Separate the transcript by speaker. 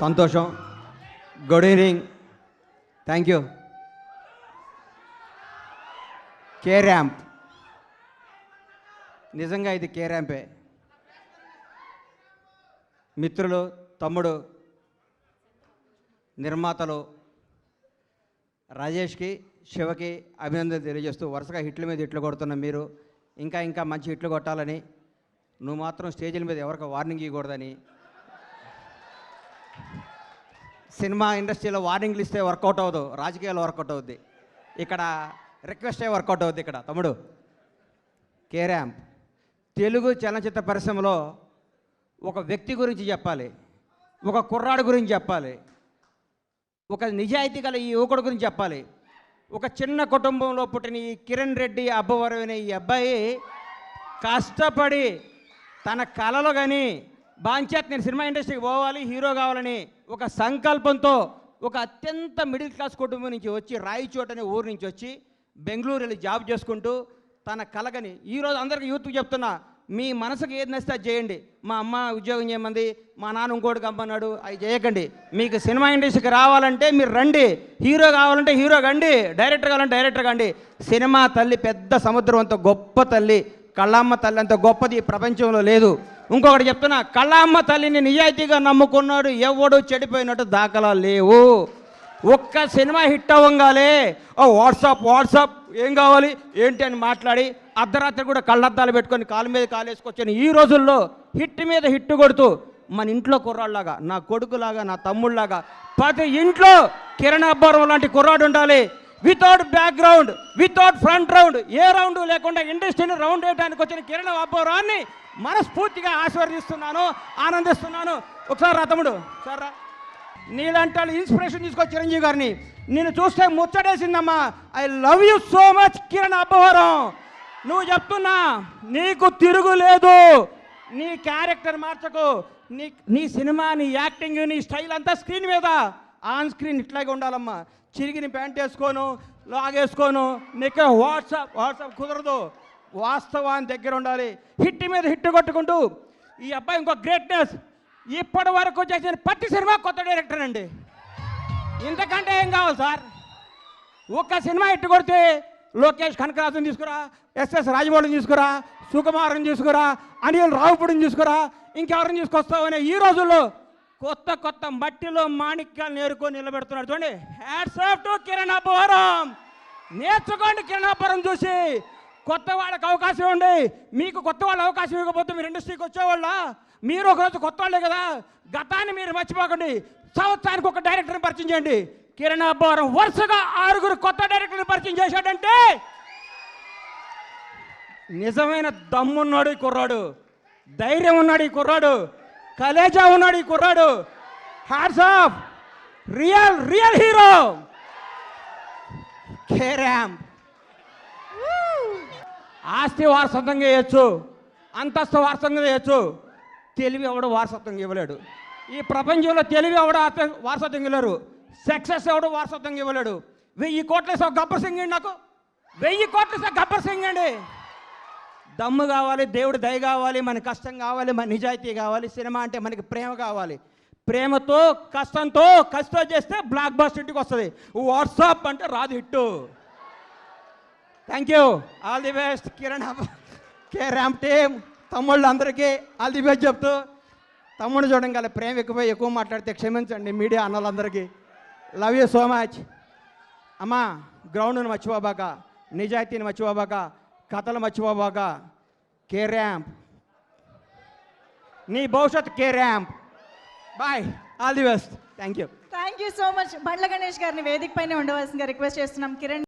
Speaker 1: సంతోషం. Good evening thank you K Ramp నిజంగా ఇది కే ర్యాంపే మిత్రులు తమ్ముడు నిర్మాతలు రాజేష్కి శివకి అభినందన తెలియజేస్తూ వరుసగా హిట్ల మీద హిట్లు కొడుతున్న మీరు ఇంకా ఇంకా మంచి హిట్లు కొట్టాలని నువ్వు మాత్రం స్టేజీల మీద ఎవరికి వార్నింగ్ ఇవ్వకూడదని సినిమా ఇండస్ట్రీలో వార్నింగ్లు ఇస్తే వర్కౌట్ అవ్వదు రాజకీయాలు వర్కౌట్ అవుద్ది. ఇక్కడ రిక్వెస్టే వర్కౌట్ అవుద్ది ఇక్కడ? తమ్ముడు కే ర్యాంప్. తెలుగు చలనచిత్ర పరిశ్రమలో ఒక వ్యక్తి గురించి చెప్పాలి ఒక కుర్రాడు గురించి చెప్పాలి ఒక నిజాయితీ గల ఈ యువకుడు గురించి చెప్పాలి. ఒక చిన్న కుటుంబంలో పుట్టిన ఈ కిరణ్ రెడ్డి అబ్బవరం అనే ఈ అబ్బాయి కష్టపడి తన కళలో కానీ బాంచేత్ నేను సినిమా ఇండస్ట్రీకి పోవాలి హీరో కావాలని ఒక సంకల్పంతో ఒక అత్యంత మిడిల్ క్లాస్ కుటుంబం నుంచి వచ్చి రాయిచోట అనే ఊరు నుంచి వచ్చి బెంగళూరు వెళ్ళి జాబ్ చేసుకుంటూ తన కలగని ఈరోజు అందరికీ యూత్కి చెప్తున్నా మీ మనసుకు ఏది నచ్చితే అది చేయండి. మా అమ్మ ఉద్యోగం చేయమంది మా నాన్న ఇంకోటి కమ్మన్నాడు అవి చేయకండి. మీకు సినిమా ఇండస్ట్రీకి రావాలంటే మీరు రండి. హీరో కావాలంటే హీరో కండి డైరెక్టర్ కావాలంటే డైరెక్టర్ కండి. సినిమా తల్లి పెద్ద సముద్రం అంత గొప్ప తల్లి కళ్ళమ్మ తల్లి అంత గొప్పది ప్రపంచంలో లేదు. ఇంకొకటి చెప్తున్నా కళ్ళమ్మ తల్లిని నిజాయితీగా నమ్ముకున్నాడు ఎవడు చెడిపోయినట్టు దాఖలా లేవు. ఒక్క సినిమా హిట్ అవ్వంగాలే ఓ వాట్సాప్ వాట్సాప్ ఏం కావాలి ఏంటి అని మాట్లాడి అర్ధరాత్రి కూడా కళ్ళద్దాలు పెట్టుకొని కాలు మీద కాలేసుకొచ్చాను ఈ రోజుల్లో హిట్ మీద హిట్ కొడుతూ మన ఇంట్లో కుర్రాళ్ళలాగా నా కొడుకులాగా నా తమ్ముళ్ళలాగా ప్రతి ఇంట్లో కిరణ్ అబ్బారం లాంటి కుర్రాడు ఉండాలి. Without background without front round a round లేకుండా ఇండస్ట్రీని రౌండ్ వేయడానికి వచ్చిన కిరణ్ అబ్బారాన్ని మనస్ఫూర్తిగా ఆశీర్వదిస్తున్నాను ఆనందిస్తున్నాను. ఒకసారి రా తమ్ముడు ఒకసారి రా. నీలాంటి వాళ్ళు ఇన్స్పిరేషన్ తీసుకో చిరంజీవి గారిని నేను చూస్తే ముచ్చటేసిందమ్మా. I love you so much Kiran Abbavaram. నువ్వు చెప్తున్నా నీకు తిరుగులేదు నీ క్యారెక్టర్ మార్చకు. నీ నీ సినిమా నీ యాక్టింగ్ నీ స్టైల్ అంతా స్క్రీన్ మీద. ఆన్ స్క్రీన్ ఇట్లాగే ఉండాలమ్మా. చిరిగిన ప్యాంట్ వేసుకోను లాగేసుకోను. నీకు వాట్సాప్ వాట్సాప్ కుదరదు. వాస్తవాన్ని దగ్గర ఉండాలి. హిట్ మీద హిట్ కొట్టుకుంటూ ఈ అబ్బాయి ఇంకో గ్రేట్నెస్ ఇప్పటి వరకు చేసిన ప్రతి సినిమా కొత్త డైరెక్టర్ అండి. ఇంతకంటే ఏం కావాలి సార్? ఒక్క సినిమా ఇట్టు కొడితే లోకేష్ కనకరాజుని తీసుకురా ఎస్ఎస్ రాజమౌళిని తీసుకురా సుకుమార్ని తీసుకురా అనిల్ రావుపుడిని తీసుకురా ఇంకెవరిని తీసుకొస్తావనే ఈ రోజుల్లో కొత్త కొత్త మట్టిలో మాణిక్యాలు నేర్కొని నిలబెడుతున్నాడు చూడండి. Hats off to Kiran Abbavaram. నేర్చుకోండి కిరణ్ అబ్బవరం చూసి. కొత్త వాళ్ళకి అవకాశం ఇవ్వండి మీకు కొత్త వాళ్ళ అవకాశం ఇవ్వకపోతే మీరు ఇండస్ట్రీకి వచ్చేవాళ్ళ? మీరు ఒకరోజు కొత్త వాళ్ళే కదా. గతాన్ని మీరు మర్చిపోకండి. సంవత్సరానికి ఒక డైరెక్టర్ని పరిచయం చేయండి. కిరణ్ అబ్బవరం వరుసగా ఆరుగురు కొత్త డైరెక్టర్ని పరిచయం చేశాడంటే నిజమైన దమ్మున్నాడు ఈ కుర్రాడు. ధైర్యం ఉన్నాడు ఈ కుర్రాడు. కలేజా ఉన్నాడు ఈ కుర్రాడు. Hats off real real hero carrom ఆస్తి వారసత్వంగా చేయొచ్చు అంతస్తు వారసత్వంగా చేయొచ్చు తెలివి ఎవడు వారసత్వంగా ఇవ్వలేడు. ఈ ప్రపంచంలో తెలివి ఎవడు వారసత్వం ఇవ్వలేరు. సక్సెస్ ఎవడు వారసత్వంగా ఇవ్వలేడు. వెయ్యి కోట్ల ఇస్తావు గబ్బర్ సింగ్ అండి నాకు. వెయ్యి కోట్ల ఇస్తావు గబ్బర్ సింగ్ అండి దమ్ము కావాలి దేవుడు దయ కావాలి మన కష్టం కావాలి మన నిజాయితీ కావాలి సినిమా అంటే మనకి ప్రేమ కావాలి. ప్రేమతో కష్టంతో కష్టం చేస్తే బ్లాక్ బాస్టర్ ఇంటికి వస్తుంది. వాట్సాప్ అంటే రాదు hit. Thank you all the best Kiran K Ramp team తమ్ముళ్ళు అందరికీ ఆల్ ది బెస్ట్ చెప్తూ తమ్ముడు చూడడం గల ప్రేమ ఎక్కువ ఎక్కువ మాట్లాడితే క్షమించండి మీడియా అన్నలందరికీ. లవ్ యూ సో మచ్ అమ్మా గ్రౌండ్ను మర్చిపోబాక నిజాయితీని మర్చిపోబాక కథలు మర్చిపోబాక కే ర్యాంప్ నీ భవిష్యత్ K Ramp boy all the best thank you
Speaker 2: thank you so much Bandla Ganesh గారిని వేదిక పైన ఉండవలసిందిగా రిక్వెస్ట్ చేస్తున్నాం. కిరణ్